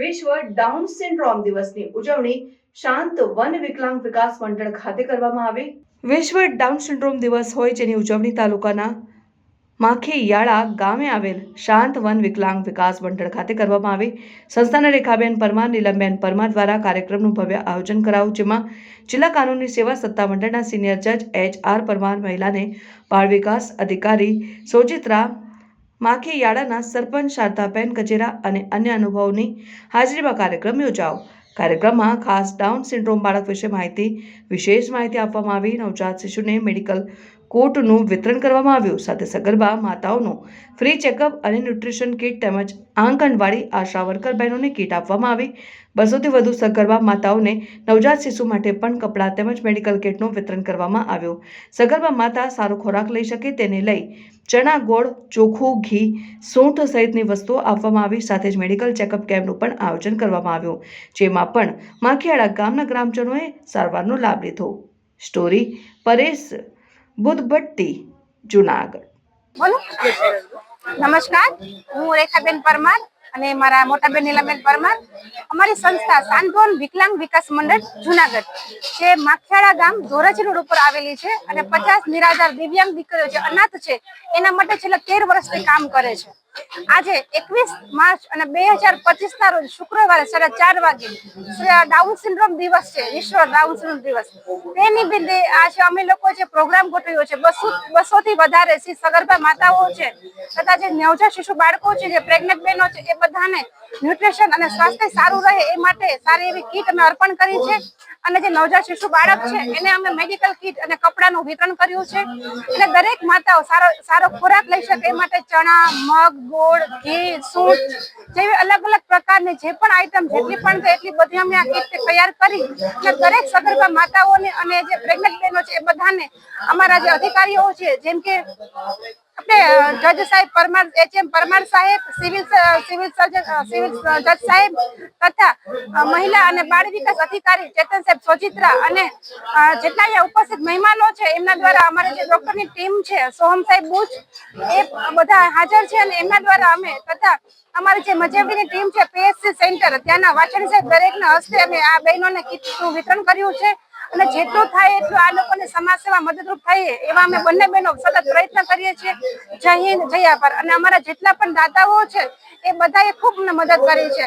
વિશ્વ down syndrome દિવસની ઉજવણી શાંત વન વિકલાંગ વિકાસ મંડળ ખાતે કરવામાં આવી. વિશ્વ ડાઉન સિન્ડ્રોમ દિવસ હોય જેની ઉજવણી તાલુકાના માખીયાળા ગામે આવેલ શાંત વન વિકલાંગ વિકાસ મંડળ ખાતે કરવામાં આવી. સંસ્થાના રેખાબેન પરમાર, નીલમબેન પરમાર દ્વારા કાર્યક્રમનું ભવ્ય આયોજન કરાયું, જેમાં જિલ્લા કાનૂની સેવા સત્તા મંડળના સિનિયર જજ એચ આર પરમાર, મહિલાને બાળ વિકાસ અધિકારી સોજિત્રા માખીયાળાના સરપંચ શારદાબેન કચેરા અને અન્ય અનુભવોની હાજરીમાં કાર્યક્રમ યોજાયો. કાર્યક્રમમાં ખાસ ડાઉન સિન્ડ્રોમ બાળક વિશે માહિતી, વિશેષ માહિતી આપવામાં આવી. નવજાત શિશુને મેડિકલ કોટનું વિતરણ કરવામાં આવ્યું. સાથે સગર્ભા માતાઓનું ફ્રી ચેકઅપ અને ન્યુટ્રિશન કીટ તેમજ આંગણવાડી આશા વર્કર બહેનોને કીટ આપવામાં આવી. બસોથી વધુ સગર્ભા માતાઓને નવજાત શિશુ માટે પણ કપડાં તેમજ મેડિકલ કીટનું વિતરણ કરવામાં આવ્યું. સગર્ભા માતા સારો ખોરાક લઈ શકે તેને લઈ ચણા, ગોળ, ચોખ્ખું ઘી, સૂંઠ સહિતની વસ્તુઓ આપવામાં આવી. સાથે જ મેડિકલ ચેકઅપ કેમ્પનું પણ આયોજન કરવામાં આવ્યું. જેમાં પણ માખીયાળા ગામના ગ્રામજનોએ સારવારનો લાભ લીધો. સ્ટોરી પરેશ બુધભટ્ટી જુનાગઢ. બોલો. નમસ્કાર. હું રેખાબેન પરમાર. અને મારા મોટા બેન નીલાબેન પરમાર, અમારી સંસ્થા સાંત્વન વિકલાંગ વિકાસ મંડળ, જુનાગઢ, જે માખિયાળા ગામ ધોરાજી રોડ ઉપર આવેલી છે અને પચાસ નિરાધાર દિવ્યાંગ દીકરીઓ જે અનાથ છે, એના માટે છેલ્લા તેર વર્ષથી કામ કરે છે. આજે એકવીસ માર્ચ અને બે હજાર પચીસ ના રોજ શુક્રવારે સાડા ચાર વાગે ડાઉન સિન્ડ્રોમ દિવસ છે વિશ્વ ડાઉન સિન્ડ્રોમ દિવસ. તેની બિંદે આજે અમે લોકો જે પ્રોગ્રામ ગોઠવ્યો છે, બસો બસો થી વધારે સગર્ભા માતાઓ છે, તથા જે નવજાત શિશુ બાળકો છે, જે પ્રેગ્નેન્ટ બહેનો છે, એ બધાને ન્યુટ્રિશન અને સ્વાસ્થ્ય સારું રહે એ માટે સારી એવી કીટ અમે અર્પણ કરી છે. અને જે નવજાત શિશુ બાળક છે, એને અમે મેડિકલ કીટ અને કપડાનું વિતરણ કર્યું છે. અને દરેક માતાઓ સારો સારો ખોરાક લઈ શકે એ માટે ચણા, મગ, ગોળ, ઘી સૂટ જેવી અલગ અલગ પ્રકારની જે પણ આઈટમ જેટલી પણ છે, એટલી બધી અમે આ કીટ તૈયાર કરી અને દરેક સગર્ભા માતાઓને અને જે પ્રેગ્નન્ટ બહેનો છે, એ બધાને અમારા જે અધિકારીઓ છે, જેમ કે આપણે જજ સાહેબ પરમાર એચ એમ પરમાર સાહેબ, સિવિલ સિવિલ સર્જન સિવિલ જજ સાહેબ તથા મહિલા અને બાળ વિકાસ અધિકારી ચેતન સાહેબ સોજિત્રા અને જેટલા અહીંયા ઉપસ્થિત મહેમાનો છે, એમના દ્વારા અમારી જે ડોક્ટરની ટીમ છે, સોહમ સાહેબ બુચ એ બધા હાજર છે અને એમના દ્વારા અમે તથા અમારી જે મજેબીની ટીમ છે પીએસસી સેન્ટર, ત્યાંના વાછણી સાહેબ દરેકના હસ્તે અમે આ બહેનોને કીટનું વિતરણ કર્યું છે. અને જેટલું થાય એટલું આ લોકોને સમાજ સેવા મદદરૂપ થઈએ એવા અમે બંને બહેનો સતત પ્રયત્ન કરીએ છીએ. જય હિન્દ, જય આભાર. અને અમારા જેટલા પણ દાદાઓ છે, એ બધાએ ખૂબ મદદ કરી છે.